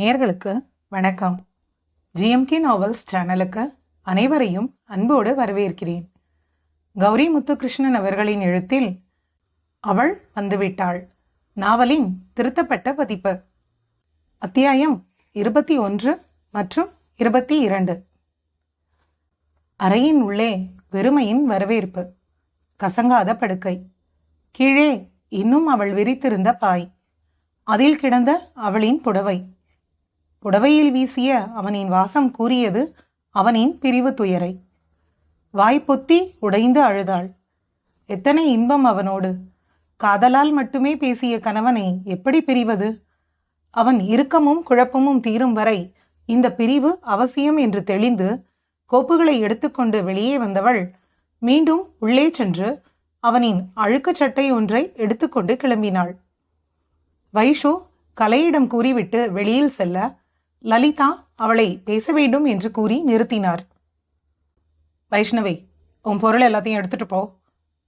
நேர்களுக்கு வணக்கம். GMK novels சேனலுக்கு அனைவரையும் அன்போடு வரவேற்கிறேன். கௌரி முத்துகிருஷ்ணன் அவர்களின் எழுத்தில் அவள் வந்துவிட்டாள். நாவலின் திருத்தப்பட்ட பதிப்பு. அத்தியாயம் இருபத்தி ஒன்று மற்றும் இருபத்தி இரண்டு. அறையின் உள்ளே வெறுமையின் வரவேற்பு. கசங்காத படுக்கை. கீழே இன்னும் அவள் விரித்திருந்த பாய். அதில் கிடந்த அவளின் புடவை. புடவையில் வீசிய அவனின் வாசம் கூறியது அவனின் பிரிவு துயரை. வாய்ப்பொத்தி உடைந்து அழுதாள். எத்தனை இன்பம் அவனோடு. காதலால் மட்டுமே பேசிய கணவனை எப்படி பிரிவது. அவன் இறுக்கமும் குழப்பமும் தீரும் வரை இந்த பிரிவு அவசியம் என்று தெளிந்து கோப்புகளை எடுத்துக்கொண்டு வெளியே வந்தவள் மீண்டும் உள்ளே சென்று அவனின் அழுக்கு சட்டை ஒன்றை எடுத்துக்கொண்டு கிளம்பினாள். வைஷு கலையிடம் கூறிவிட்டு வெளியில் செல்ல லலிதா அவளை பேச வேண்டும் என்று கூறி நிறுத்தினார். வைஷ்ணவி உன் பொருள் எல்லாத்தையும் எடுத்துட்டு போ.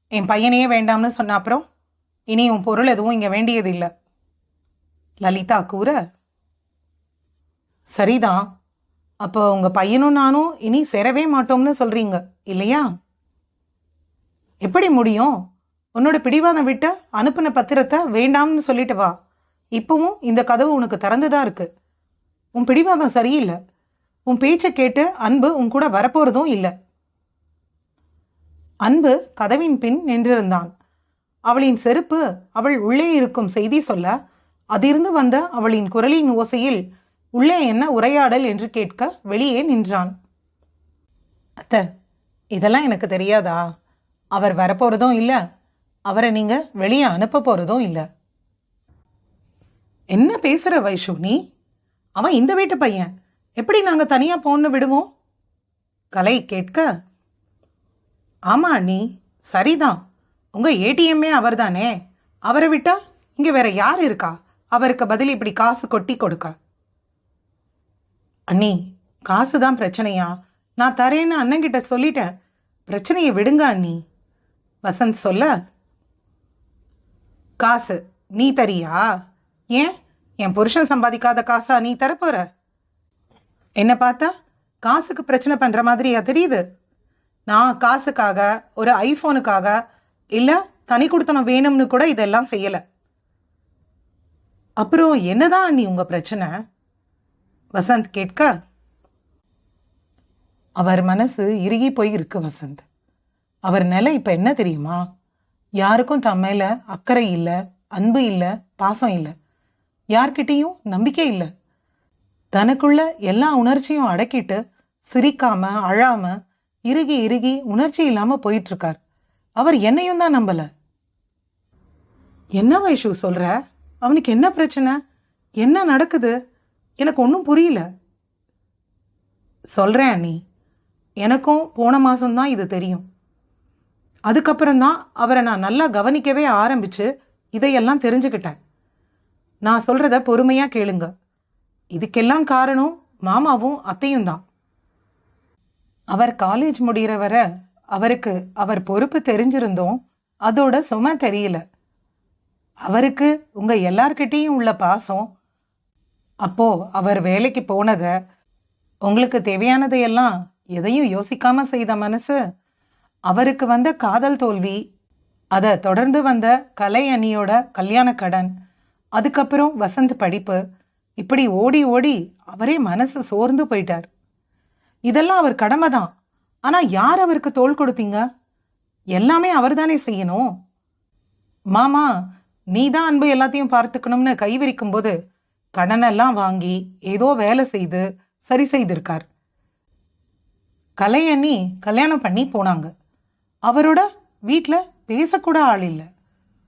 என் பையனையே வேண்டாம்னு சொன்ன அப்புறம் இனி உன் பொருள் எதுவும் இங்கே வேண்டியதில்லை. லலிதா கூற சரிதான் அப்போ உங்க பையனும் நானும் இனி சேரவே மாட்டோம்னு சொல்றீங்க இல்லையா? எப்படி முடியும்? உன்னோட பிடிவாதம் விட்டு அனுப்பின பத்திரத்தை வேண்டாம்னு சொல்லிட்டு வா. இப்பவும் இந்த கதவு உனக்கு திறந்துதான் இருக்கு. உன் பிடிவாதம் சரியில்லை. உன் பேச்சை கேட்டு அன்பு உன் கூட வரப்போறதும் இல்லை. அன்பு கதவின் பின் நின்றிருந்தான். அவளின் செருப்பு அவள் உள்ளே இருக்கும் செய்தி சொல்ல அதிர்ந்து வந்த அவளின் குரலின் ஓசையில் உள்ளே என்ன உரையாடல் என்று கேட்க வெளியே நின்றான். அத்த இதெல்லாம் எனக்கு தெரியாதா? அவர் வரப்போறதும் இல்லை. அவரை நீங்க வெளியே அனுப்ப போறதும் இல்லை. என்ன பேசுற வைஷு நீ? அவன் இந்த வீட்டு பையன். எப்படி நாங்கள் தனியாக போன்னு விடுவோம்? கலை கேட்க ஆமாம் அண்ணி சரிதான். உங்கள் ஏடிஎம்மே அவர் தானே அவரை விட்டா இங்கே வேற யார் இருக்கா? அவருக்கு பதில் இப்படி காசு கொட்டி கொடுக்க. அண்ணி காசு தான் பிரச்சனையா? நான் தரேன்னு அண்ணங்கிட்ட சொல்லிட்டேன். பிரச்சனையை விடுங்க அண்ணி. வசந்த் சொல்ல காசு நீ தரியா? ஏன்? என் புருஷன் சம்பாதிக்காத காசா நீ தரப்போற? என்ன பார்த்தா காசுக்கு பிரச்சனை பண்ற மாதிரியா தெரியுது? நான் காசுக்காக ஒரு ஐஃபோனுக்காக இல்லை தனி கொடுத்தனம் வேணும்னு கூட இதெல்லாம் செய்யலை. அப்புறம் என்னதான் நீ உங்க பிரச்சனை? வசந்த் கேட்க. அவர் மனசு இறுகி போய் இருக்கு வசந்த். அவர் நிலை இப்ப என்ன தெரியுமா? யாருக்கும் தம் மேல அக்கறை இல்லை அன்பு இல்லை பாசம் இல்லை. யார்கிட்டேயும் நம்பிக்கை இல்லை. தனக்குள்ள எல்லா உணர்ச்சியும் அடக்கிட்டு சிரிக்காம அழாம இறுகி இறுகி உணர்ச்சி இல்லாம போயிட்டு இருக்கார் அவர் என்னையும் தான் நம்பல. என்ன வைஷு சொல்ற? அவனுக்கு என்ன பிரச்சனை? என்ன நடக்குது? எனக்கு ஒன்றும் புரியல. சொல்கிறேன் அண்ணி. எனக்கும் போன மாதம்தான் இது தெரியும். அதுக்கப்புறம் தான் அவரை நான் நல்லா கவனிக்கவே ஆரம்பித்து இதையெல்லாம் தெரிஞ்சுக்கிட்டேன். நான் சொல்றத பொறுமையா கேளுங்க. இதுக்கெல்லாம் காரணம் மாமாவும் அத்தையும் தான். அவர் காலேஜ் முடிகிற வரை அவருக்கு அவர் பொறுப்பு தெரிஞ்சிருந்தோம். அதோட சுமை தெரியல. அவருக்கு உங்க எல்லார்கிட்டேயும் உள்ள பாசம். அப்போ அவர் வேலைக்கு போனத உங்களுக்கு தேவையானதையெல்லாம் எதையும் யோசிக்காம செய்த மனசு அவருக்கு வந்த காதல் தோல்வி அதை தொடர்ந்து வந்த கலை அணியோட கல்யாண கடன் அதுக்கப்புறம் வசந்த் படிப்பு. இப்படி ஓடி ஓடி அவரே மனசு சோர்ந்து போயிட்டார். இதெல்லாம் அவர் கடமை தான். ஆனா யார் அவருக்கு தோள் கொடுத்தீங்க? எல்லாமே அவர் தானே செய்யணும். மாமா நீ தான் அன்பு எல்லாத்தையும் பார்த்துக்கணும்னு கை விரிக்கும் போது கடனெல்லாம் வாங்கி ஏதோ வேலை செய்து சரி செய்திருக்கார். கலையண்ணி கல்யாணம் பண்ணி போனாங்க. அவரோட வீட்டில் பேசக்கூட ஆள் இல்லை.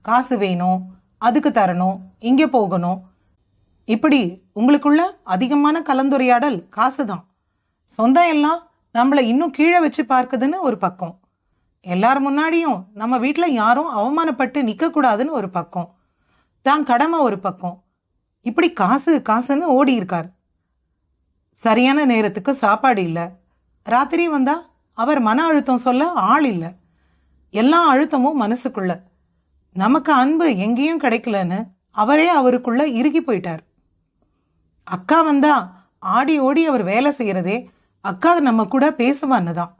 காசு வேணும் அதுக்கு தரணும் இங்கே போகணும். இப்படி உங்களுக்குள்ள அதிகமான கலந்துரையாடல் காசு தான் சொந்தம் எல்லாம் நம்மளை இன்னும் கீழே வச்சு பார்க்குதுன்னு ஒரு பக்கம். எல்லார் முன்னாடியும் நம்ம வீட்டில் யாரும் அவமானப்பட்டு நிற்கக்கூடாதுன்னு ஒரு பக்கம். தான் கடமை ஒரு பக்கம். இப்படி காசு காசுன்னு ஓடி இருக்கார். சரியான நேரத்துக்கு சாப்பாடு இல்லை. ராத்திரி வந்தால் அவர் மன அழுத்தம் சொல்ல ஆள் இல்லை. எல்லா அழுத்தமும் மனசுக்குள்ள. நமக்கு அன்பு எங்கேயும் கிடைக்கலன்னு அவரே அவருக்குள்ள இறுகி போயிட்டார். அக்கா வந்தா ஆடி ஓடி அவர் வேலை செய்கிறதே அக்கா நம்ம கூட பேசுவான்னு தான்.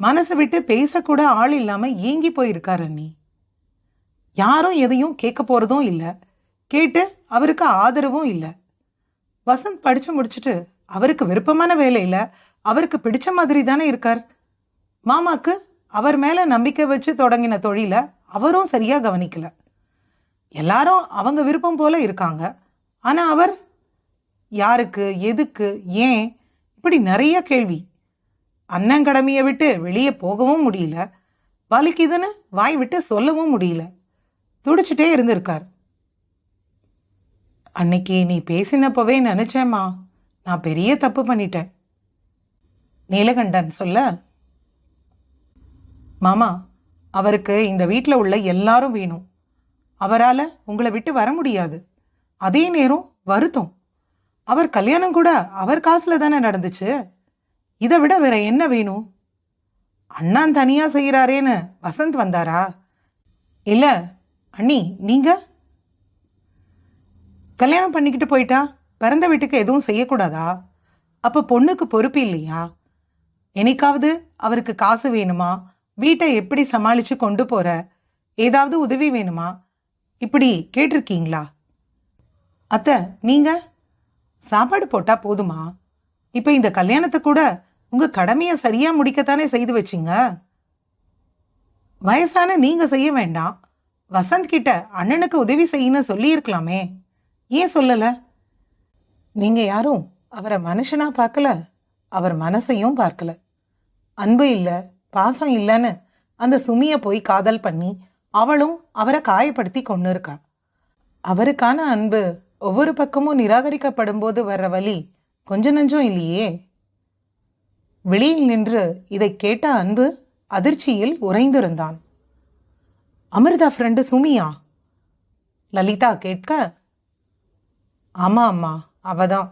மனசை விட்டு பேசக்கூட ஆள் இல்லாமல் ஏங்கி போயிருக்காரு அண்ணி. யாரும் எதையும் கேட்க போகிறதும் இல்லை. கேட்டு அவருக்கு ஆதரவும் இல்லை. வசந்த் படித்து முடிச்சுட்டு அவருக்கு விருப்பமான வேலையில் அவருக்கு பிடிச்ச மாதிரி தானே இருக்கார். மாமாக்கு அவர் மேலே நம்பிக்கை வச்சு தொடங்கின தொழிலை அவரும் சரியா கவனிக்கல. எல்லாரும் அவங்க விருப்பம் போல இருக்காங்க. ஆனா அவர் யாருக்கு எதுக்கு ஏன் இப்படி நிறைய கேள்வி. அண்ணன் கடமையை விட்டு வெளியே போகவும் முடியல. வலிக்குதுன்னு வாய் விட்டு சொல்லவும் முடியல. துடிச்சிட்டே இருந்திருக்கார். அன்னைக்கு நீ பேசினப்பவே நினைச்சேம்மா. நான் பெரிய தப்பு பண்ணிட்டேன். நீலகண்டன் சொல்ல மாமா அவருக்கு இந்த வீட்டில் உள்ள எல்லாரும் வேணும். அவரால் உங்களை விட்டு வர முடியாது. அதே நேரம் வருத்தம். அவர் கல்யாணம் கூட அவர் காசில் தானே நடந்துச்சு. இதை விட வேற என்ன வேணும்? அண்ணான் தனியாக செய்கிறாரேன்னு வசந்த் வந்தாரா? இல்லை அண்ணி நீங்கள் கல்யாணம் பண்ணிக்கிட்டு போயிட்டா? பிறந்த வீட்டுக்கு எதுவும் செய்யக்கூடாதா? அப்போ பொண்ணுக்கு பொறுப்பு இல்லையா? என்னைக்காவது அவருக்கு காசு வேணுமா? வீட்டை எப்படி சமாளிச்சு கொண்டு போற? ஏதாவது உதவி வேணுமா? இப்படி கேட்டிருக்கீங்களா? அத்தை நீங்க? சாப்பாடு போட்டா போதுமா? இப்ப இந்த கல்யாணத்தை கூட உங்க கடமையை சரியா முடிக்கத்தானே செய்து வச்சீங்க? வயசான நீங்க செய்ய வேண்டாம். வசந்த் கிட்ட அண்ணனுக்கு உதவி செய்யணும் சொல்லியிருக்கலாமே. ஏன் சொல்லல? நீங்க யாரும் அவரை மனுஷனா பார்க்கல. அவர் மனசையும் பார்க்கல. அன்பு இல்லை. பாசம் இல்லைன்னு அந்த சுமியை போய் காதல் பண்ணி அவளும் அவரை காயப்படுத்தி கொண்டு இருக்கா அவருக்கான அன்பு ஒவ்வொரு பக்கமும் நிராகரிக்கப்படும் போது வர்ற வழி கொஞ்ச நஞ்சம் இல்லையே. வெளியில் நின்று இதை கேட்ட அன்பு அதிர்ச்சியில் உறைந்திருந்தான். அமிர்தா ஃப்ரெண்டு சுமியா? லலிதா கேட்க ஆமா அம்மா அவதான்.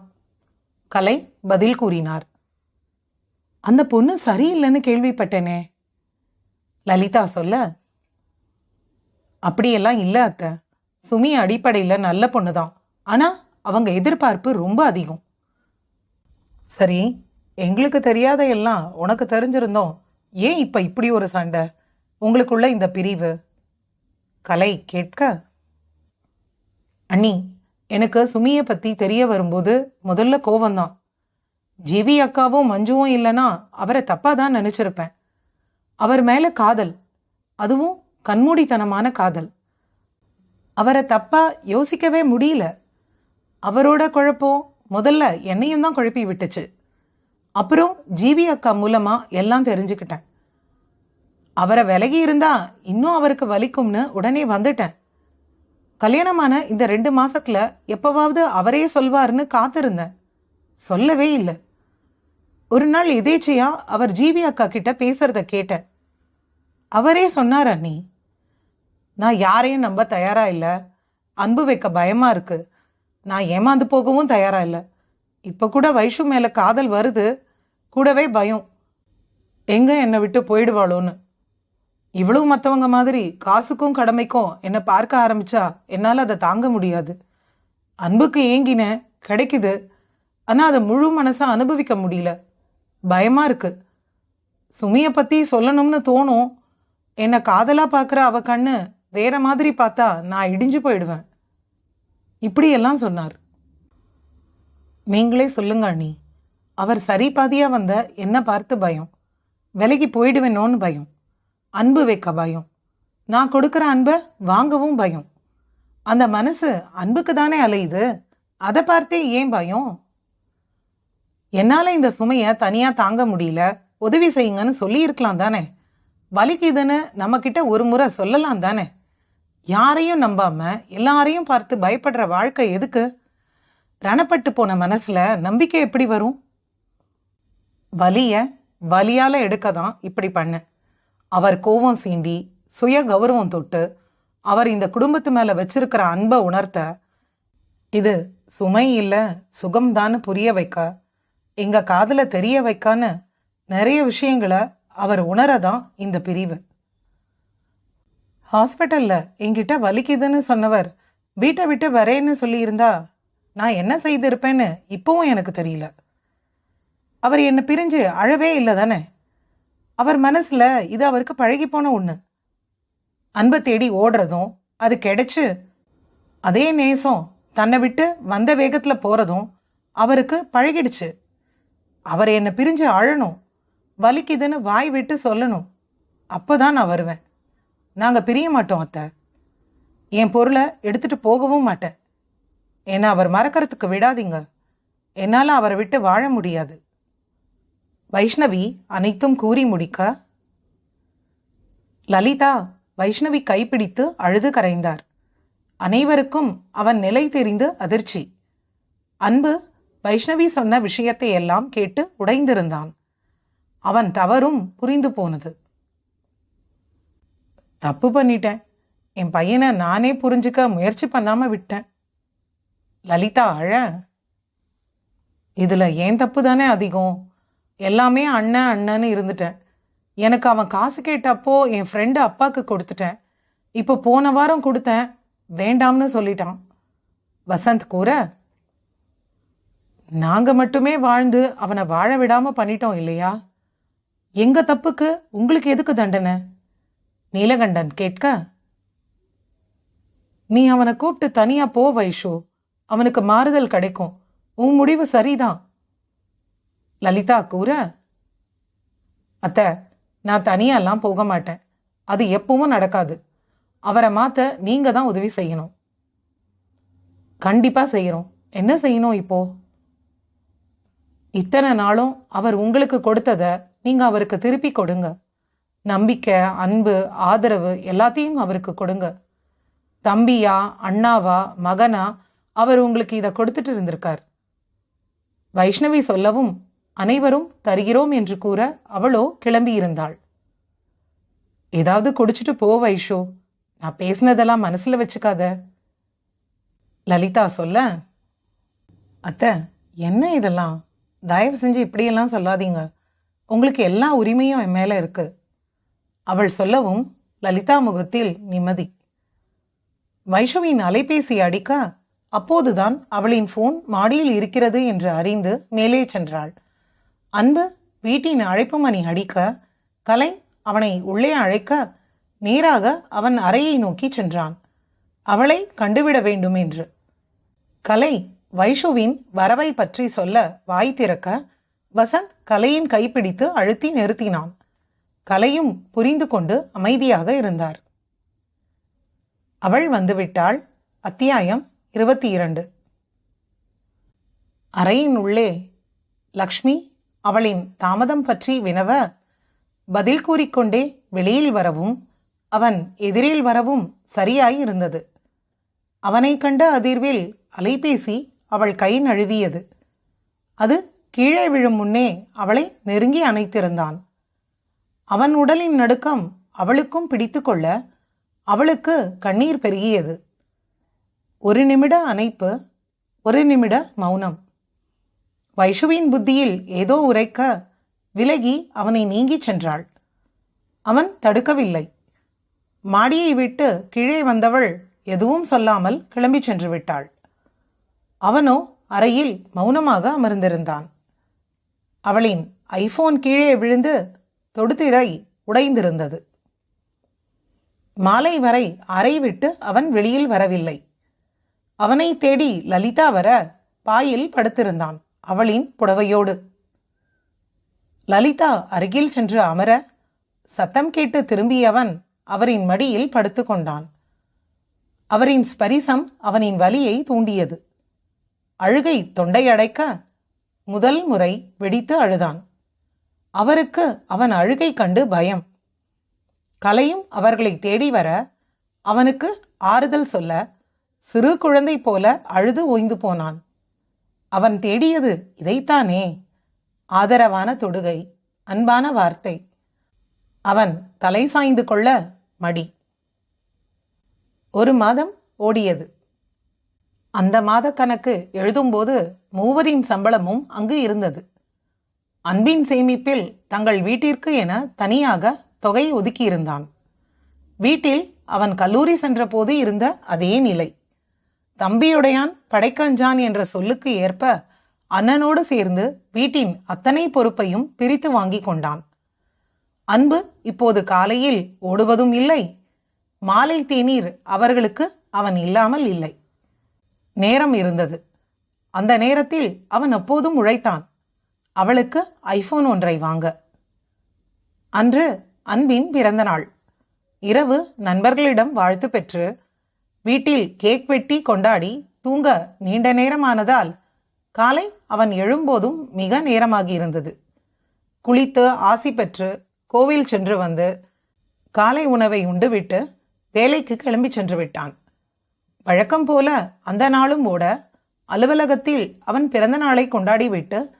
கலை பதில் கூறினார். அந்த பொண்ணு சரியில்லைன்னு கேள்விப்பட்டேனே. லலிதா சொல்ல அப்படியெல்லாம் இல்லை அத்தை. சுமி அடிப்படையில் நல்ல பொண்ணு தான் ஆனால் அவங்க எதிர்பார்ப்பு ரொம்ப அதிகம். சரி எங்களுக்கு தெரியாத எல்லாம் உனக்கு தெரிஞ்சிருந்தோம். ஏன் இப்போ இப்படி ஒரு சண்டை? உங்களுக்குள்ள இந்த பிரிவு? கலை கேட்க. அண்ணி எனக்கு சுமியை பற்றி தெரிய வரும்போது முதல்ல கோவம்தான். ஜிவி அக்காவும் மஞ்சுவும் இல்லைன்னா அவரை தப்பாக தான் நினச்சிருப்பேன். அவர் மேலே காதல். அதுவும் கண்மூடித்தனமான காதல். அவரை தப்பாக யோசிக்கவே முடியல. அவரோட குழப்பம் முதல்ல என்னையும் தான் குழப்பி விட்டுச்சு. அப்புறம் ஜிவி அக்கா மூலமாக எல்லாம் தெரிஞ்சுக்கிட்டேன். அவரை விலகி இருந்தா இன்னும் அவருக்கு வலிக்கும்னு உடனே வந்துட்டேன். கல்யாணமான இந்த ரெண்டு மாசத்துல எப்பவாவது அவரே சொல்வாருன்னு காத்திருந்தேன். சொல்லவே இல்லை. ஒரு நாள் எதேச்சையா அவர் ஜீவி அக்கா கிட்ட பேசுறத கேட்டேன். அவரே சொன்னார் அண்ணி நான் யாரையும் நம்ப தயாரா இல்லை. அன்பு வைக்க பயமா இருக்கு. நான் ஏமாந்து போகவும் தயாரா இல்லை. இப்போ கூட வைஷு மேலே காதல் வருது. கூடவே பயம். எங்க என்னை விட்டு போயிடுவாளோன்னு. இவ்வளவு மற்றவங்க மாதிரி காசுக்கும் கடமைக்கும் என்னை பார்க்க ஆரம்பிச்சா என்னால் அதை தாங்க முடியாது. அன்புக்கு ஏங்கினேன் கிடைக்குது. ஆனால் அதை முழு மனசாக அனுபவிக்க முடியல. பயமாக இருக்குது சுமியை பற்றி சொல்லணும்னு தோணும். என்னை காதலாக பார்க்குற அவ கண்ணு வேற மாதிரி பார்த்தா நான் இடிஞ்சு போயிடுவேன். இப்படியெல்லாம் சொன்னார். நீங்களே சொல்லுங்க அண்ணி. அவர் சரி பாதியாக வந்த என்ன பார்த்து பயம். விலைக்கு போயிடுவேனோன்னு பயம். அன்பு வைக்க பயம். நான் கொடுக்குற அன்பை வாங்கவும் பயம். அந்த மனசு அன்புக்கு தானே அலையுது? அதை பார்த்தே ஏன் பயம்? என்னால இந்த சுமையை தனியா தாங்க முடியல. உதவி செய்யுங்கன்னு சொல்லியிருக்கலாம் தானே. வலிக்குதுன்னு நம்ம கிட்ட ஒரு முறை சொல்லலாம் தானே. யாரையும் நம்பாம எல்லாரையும் பார்த்து பயப்படுற வாழ்க்கை எதுக்கு? ரணப்பட்டு போன மனசுல நம்பிக்கை எப்படி வரும்? வலிய வலியால எடுக்க தான் இப்படி பண்ண அவர் கோவம் சீண்டி சுய கௌரவம் தொட்டு அவர் இந்த குடும்பத்து மேல வச்சிருக்கிற அன்பை உணர்த்த இது சுமை இல்லை சுகம்தான்னு புரிய வைக்க எங்கள் காதில் தெரிய வைக்கான்னு நிறைய விஷயங்களை அவர் உணரதான் இந்த பிரிவு. ஹாஸ்பிட்டலில் என்கிட்ட வலிக்குதுன்னு சொன்னவர் வீட்டை விட்டு வரேன்னு சொல்லியிருந்தா நான் என்ன செய்திருப்பேன்னு இப்போவும் எனக்கு தெரியல. அவர் என்னை பிரிஞ்சு அழவே இல்லை தானே? அவர் மனசில் இது அவருக்கு பழகி போன ஒன்று அன்பை தேடி ஓடுறதும் அது கிடைச்சு அதே நேசம் தன்னை விட்டு வந்த வேகத்தில் போகிறதும் அவருக்கு பழகிடுச்சு. அவர் என்னை பிரிஞ்சு அழணும். வலிக்குதுன்னு வாய் விட்டு சொல்லணும். அப்போ தான் நான் வருவேன். நாங்கள் பிரிய மாட்டோம் அத்தை. என் பொருளை எடுத்துட்டு போகவும் மாட்டேன். என்னை அவர் மறக்கிறதுக்கு விடாதீங்க. என்னால் அவரை விட்டு வாழ முடியாது. வைஷ்ணவி அனைத்தும் கூறி முடிக்க? லலிதா வைஷ்ணவி கைப்பிடித்து அழுது கரைந்தார். அனைவருக்கும் அவன் நிலை தெரிந்து அதிர்ச்சி. அன்பு வைஷ்ணவி சொன்ன விஷயத்தை எல்லாம் கேட்டு உடைந்திருந்தான். அவன் தவறும் புரிந்து போனது. தப்பு பண்ணிட்டேன். என் பையனை நானே புரிஞ்சுக்க முயற்சி பண்ணாம விட்டேன். லலிதா அழ. இதுல ஏன் தப்பு தானே அதிகம்? எல்லாமே அண்ணன் அண்ணன்னு இருந்துட்டேன். எனக்கு அவன் காசு கேட்டப்போ என் ஃப்ரெண்டு அப்பாவுக்கு கொடுத்துட்டேன். இப்போ போன வாரம் கொடுத்தேன். வேண்டாம்னு சொல்லிட்டான். வசந்த் கூற? நாங்கள் மட்டுமே வாழ்ந்து அவனை வாழ விடாமல் பண்ணிட்டோம் இல்லையா? எங்க தப்புக்கு உங்களுக்கு எதுக்கு தண்டனை? நீலகண்டன் கேட்க நீ அவனை கூப்பிட்டு தனியா போ வைஷு. அவனுக்கு மாறுதல் கிடைக்கும். உன் முடிவு சரிதான். லலிதா கூற அத்தை நான் தனியாலாம் போக மாட்டேன். அது எப்பவும் நடக்காது. அவரை மாத்த நீங்க தான் உதவி செய்யணும். கண்டிப்பா செய்யறோம். என்ன செய்யணும் இப்போ? இத்தனை நாளும் அவர் உங்களுக்கு கொடுத்ததை நீங்கள் அவருக்கு திருப்பி கொடுங்க. நம்பிக்கை அன்பு ஆதரவு எல்லாத்தையும் அவருக்கு கொடுங்க. தம்பியா அண்ணாவா மகனா அவர் உங்களுக்கு இதை கொடுத்துட்டு இருந்திருக்கார். வைஷ்ணவி சொல்லவும் அனைவரும் தருகிறோம் என்று கூற அவளோ கிளம்பி இருந்தாள். ஏதாவது குடிச்சிட்டு போ வைஷோ. நான் பேசினதெல்லாம் மனசில் வச்சுக்காத. லலிதா சொல்ல அத்தை என்ன இதெல்லாம்? தயவு செஞ்சு இப்படியெல்லாம் சொல்லாதீங்க. உங்களுக்கு எல்லா உரிமையும் என் மேலே இருக்கு. அவள் சொல்லவும் லலிதா முகத்தில் நிம்மதி. வைஷுவின் அலைபேசி அடிக்க அப்போதுதான் அவளின் ஃபோன் மாடியில் இருக்கிறது என்று அறிந்து மேலே சென்றாள். அன்பு வீட்டின் அழைப்பு மணி அடிக்க கலை அவனை உள்ளே அழைக்க நேராக அவன் அறையை நோக்கி சென்றான். அவளை கண்டுவிட வேண்டும் என்று கலை வைஷுவின் வரவை பற்றி சொல்ல வாய் திறக்க வசந்த் கலையின் கைப்பிடித்து அழுத்தி நிறுத்தினான். கலையும் புரிந்து கொண்டு அமைதியாக இருந்தார். அவள் வந்துவிட்டாள். அத்தியாயம் இருபத்தி இரண்டு. அறையின் உள்ளே லக்ஷ்மி அவளின் தாமதம் பற்றி வினவ பதில் கூறிக்கொண்டே வெளியில் வரவும் அவன் எதிரில் வரவும் சரியாய் இருந்தது. அவனை கண்ட அதிர்வில் அலைபேசி அவள் கை நழுவியது. அது கீழே விழும் முன்னே அவளை நெருங்கி அணைத்திருந்தான். அவன் உடலின் நடுக்கம் அவளுக்கும் பிடித்துக்கொள்ள அவளுக்கு கண்ணீர் பெருகியது. ஒரு நிமிட அணைப்பு ஒரு நிமிட மௌனம். வைஷுவின் புத்தியில் ஏதோ உரைக்க விலகி அவனை நீங்கிச் சென்றாள். அவன் தடுக்கவில்லை. மாடியை விட்டு கீழே வந்தவள் எதுவும் சொல்லாமல் கிளம்பிச் சென்று விட்டாள். அவனோ அறையில் மௌனமாக அமர்ந்திருந்தான். அவளின் ஐபோன் கீழே விழுந்து தொடுதிரை உடைந்திருந்தது. மாலை வரை அறை விட்டு அவன் வெளியில் வரவில்லை. அவனை தேடி லலிதா வர பாயில் படுத்திருந்தான் அவளின் புடவையோடு. லலிதா அருகில் சென்று அமர சத்தம் கேட்டு திரும்பியவன் அவரின் மடியில் படுத்துக்கொண்டான். அவரின் ஸ்பரிசம் அவனின் வலியை தூண்டியது. அழுகை தொண்டையடைக்க முதல் முறை வெடித்து அழுதான். அவருக்கு அவன் அழுகை கண்டு பயம். கலையும் அவர்களை தேடி வர அவனுக்கு ஆறுதல் சொல்ல சிறு குழந்தை போல அழுது ஓய்ந்து போனான். அவன் தேடியது இதைத்தானே. ஆதரவான தொடுகை அன்பான வார்த்தை. அவன் தலை சாய்ந்து கொள்ள மடி. ஒரு மாதம் ஓடியது. அந்த மாத கணக்கு எழுதும்போது மூவரின் சம்பளமும் அங்கு இருந்தது. அன்பின் சேமிப்பில் தங்கள் வீட்டிற்கு என தனியாக தொகை ஒதுக்கியிருந்தான். வீட்டில் அவன் கல்லூரி சென்றபோது இருந்த அதே நிலை. தம்பியுடையான் படைக்கஞ்சான் என்ற சொல்லுக்கு ஏற்ப அண்ணனோடு சேர்ந்து வீட்டின் அத்தனை பொறுப்பையும் பிரித்து வாங்கிக் கொண்டான். அன்பு இப்போது காலையில் ஓடுவதும் இல்லை. மாலை தேநீர் அவர்களுக்கு அவன் இல்லாமல் இல்லை. நேரம் இருந்தது. அந்த நேரத்தில் அவன் அப்போதும் உழைத்தான். அவளுக்கு ஐபோன் ஒன்றை வாங்க. அன்று அன்பின் பிறந்த நாள். இரவு நண்பர்களிடம் வாழ்த்து பெற்று வீட்டில் கேக் வெட்டி கொண்டாடி தூங்க நீண்ட நேரமானதால் காலை அவன் எழும்போதும் மிக நேரமாகி இருந்தது. குளித்து ஆசி பெற்று கோவில் சென்று வந்து காலை உணவை உண்டுவிட்டு வேலைக்கு கிளம்பி சென்று விட்டான். வழக்கம் போல அந்த நாளும் ஓட அலுவலகத்தில் அவன் பிறந்த நாளை கொண்டாடிவிட்டு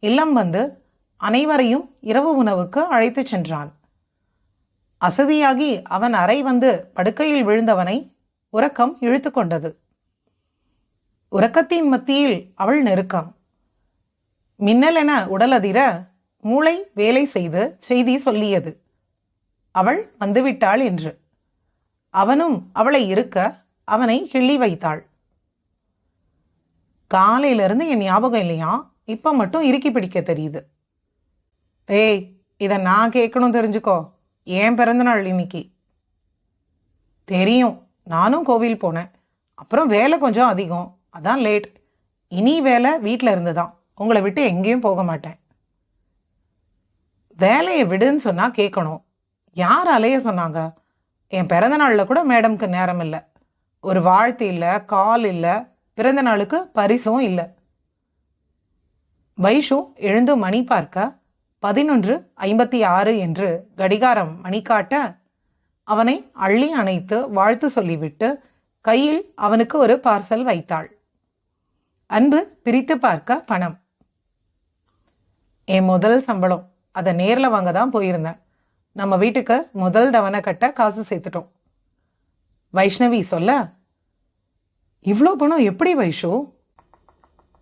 இல்லம் வந்து அனைவரையும் இரவு உணவுக்கு அழைத்துச் சென்றான். அசதியாகி அவன் அறை வந்து படுக்கையில் விழுந்தவனை உறக்கம் இழுத்து கொண்டது. உறக்கத்தின் மத்தியில் அவள் நெருக்கம். மின்னலென உடலதிர மூளை வேலை செய்து செய்தி சொல்லியது. அவள் வந்துவிட்டாள் என்று. அவனும் அவளை இருக்க அவனை கிள்ளி வைத்தாள். காலையிலிருந்து என் ஞாபகம் இல்லையா? இப்போ மட்டும் இறுக்கி பிடிக்க தெரியுது. ஏய் இதை நான் கேட்கணும் தெரிஞ்சுக்கோ. ஏன் பிறந்தநாள் இன்னைக்கு? தெரியும். நானும் கோவில் போனேன். அப்புறம் வேலை கொஞ்சம் அதிகம். அதான் லேட். இனி வேலை வீட்டில் இருந்து தான் உங்களை விட்டு எங்கேயும் போக மாட்டேன். வேலையை விடுன்னு சொன்னால் கேட்கணும். யார் அலைய சொன்னாங்க? என் பிறந்தநாளில் கூட மேடம்க்கு நேரம் இல்லை. ஒரு வாழ்த்து இல்லை கால் இல்லை பிறந்த நாளுக்கு பரிசும் இல்லை. வைஷு எழுந்து மணி பார்க்க பதினொன்று ஐம்பத்தி ஆறு என்று கடிகாரம் மணி காட்ட அவனை அள்ளி அணைத்து வாழ்த்து சொல்லிவிட்டு கையில் அவனுக்கு ஒரு பார்சல் வைத்தாள். அன்பு பிரித்து பார்க்க பணம். என் முதல் சம்பளம். அதை நேரில் வாங்க தான் போயிருந்தேன். நம்ம வீட்டுக்கு முதல் தவணை கட்ட காசு சேர்த்துட்டோம். வைஷ்ணவி சொல்ல இவ்வளோ பணம் எப்படி வைஷு?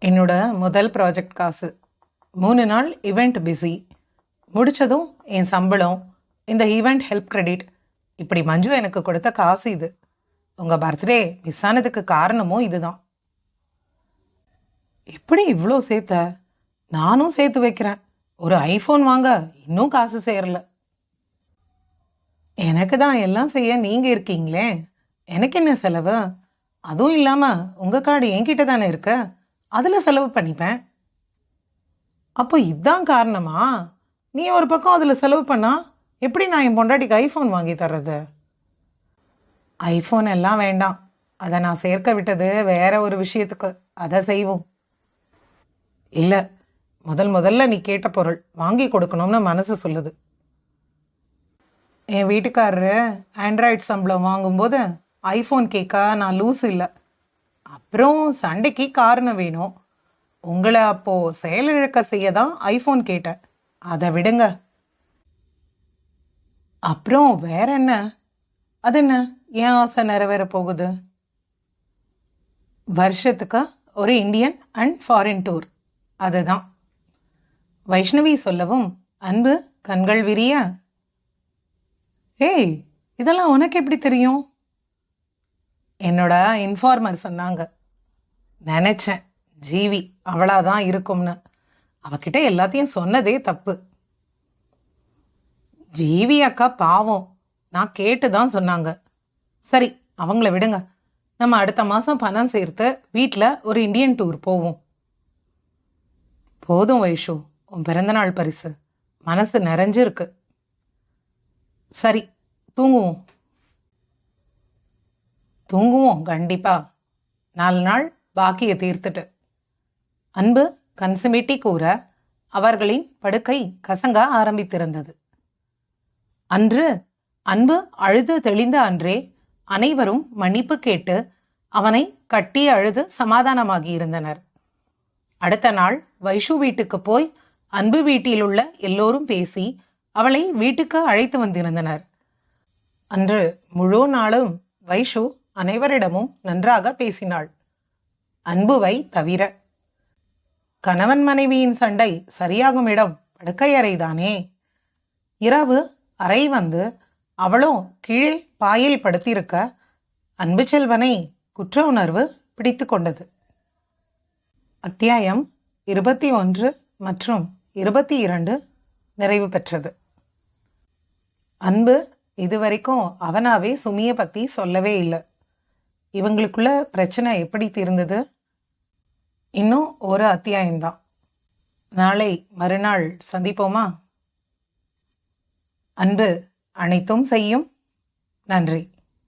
என்னோட முதல் ப்ராஜெக்ட் காசு. மூணு நாள் இவெண்ட் பிஸி முடிச்சதும் என் சம்பளம் இந்த ஈவெண்ட் ஹெல்ப் கிரெடிட் இப்படி மஞ்சு எனக்கு கொடுத்த காசு இது. உங்கள் பர்த்டே மிஸ் ஆனதுக்கு காரணமும் இதுதான். எப்படி இவ்வளோ சேர்த்த? நானும் சேர்த்து வைக்கிறேன். ஒரு ஐஃபோன் வாங்க இன்னும் காசு சேரல. எனக்கு தான் எல்லாம் செய்ய நீங்கள் இருக்கீங்களே. எனக்கு என்ன செலவு? அதுவும் இல்லாமல் உங்கள் கார்டு என்கிட்ட தானே இருக்க? அதில் செலவு பண்ணிப்பேன். அப்போ இதுதான் காரணமா? நீ ஒரு பக்கம் அதில் செலவு பண்ணால் எப்படி நான் என் பொண்டாட்டிக்கு ஐஃபோன் வாங்கி தர்றது? ஐஃபோன் எல்லாம் வேண்டாம். அதை நான் சேர்க்க விட்டது வேற ஒரு விஷயத்துக்கு அதை செய்வோம். இல்லை முதல் முதல்ல நீ கேட்ட பொருள் வாங்கி கொடுக்கணும்னு மனசு சொல்லுது. என் வீட்டுக்காரரு ஆண்ட்ராய்டு சம்பளம் வாங்கும்போது ஐஃபோன் கேட்கா நான் லூஸ் இல்லை. அப்புறம் சண்டைக்கு காரணம் வேணும். உங்களை அப்போ செயலிழக்க செய்ய தான் ஐஃபோன் கேட்டேன். அதை விடுங்க. அப்புறம் வேற என்ன? அது என்ன? ஏன் ஆசை நிறைவேற போகுது? வருஷத்துக்கு ஒரு இந்தியன் அண்ட் ஃபாரின் டூர் அதுதான். வைஷ்ணவி சொல்லவும் அன்பு கண்கள் விரிய. ஏய் இதெல்லாம் உனக்கு எப்படி தெரியும்? என்னோட இன்ஃபார்மர் சொன்னாங்க. நினச்சேன் ஜீவி அவளாதான் இருக்கும்னு. அவகிட்ட எல்லாத்தையும் சொன்னதே தப்பு. ஜீவி அக்கா பாவம். நான் கேட்டு தான் சொன்னாங்க. சரி அவங்கள விடுங்க. நம்ம அடுத்த மாதம் பணம் சேர்த்து வீட்டில் ஒரு இந்தியன் டூர் போவோம். போதும் வைஷு உன் பிறந்தநாள் பரிசு. மனசு நிறைஞ்சிருக்கு. சரி தூங்குவோம். தூங்குவோம் கண்டிப்பா. நாலு நாள் பாக்கியை தீர்த்துட்டு. அன்பு கன்சுமிட்டி கூற அவர்களின் படுக்கை கசங்க ஆரம்பித்திருந்தது. அன்று அன்பு அழுது தெளிந்த அன்றே அனைவரும் மன்னிப்பு கேட்டு அவனை கட்டி அழுது சமாதானமாகி இருந்தனர் அடுத்த நாள் வைஷு வீட்டுக்கு போய் அன்பு வீட்டில் உள்ள எல்லோரும் பேசி அவளை வீட்டுக்கு அழைத்து வந்திருந்தனர். அன்று முழு நாளும் வைஷு அனைவரிடமும் நன்றாக பேசினாள். அன்புவை தவிர. கணவன் மனைவியின் சண்டை சரியாகும் இடம் படுக்கையறைதானே. இரவு அறை வந்து அவளும் கீழே பாயில் படுத்திருக்க அன்பு செல்வனை குற்ற உணர்வு பிடித்து கொண்டது. அத்தியாயம் இருபத்தி ஒன்று மற்றும் இருபத்தி இரண்டு நிறைவு பெற்றது. அன்பு இதுவரைக்கும் அவனாவே சுமியை பற்றி சொல்லவே இல்லை. இவங்களுக்குள்ள பிரச்சனை எப்படி தீர்ந்தது? இன்னும் ஒரு அத்தியாயம்தான். நாளை மறுநாள் சந்திப்போமா? அன்பு அனைத்தும் செய்யும். நன்றி.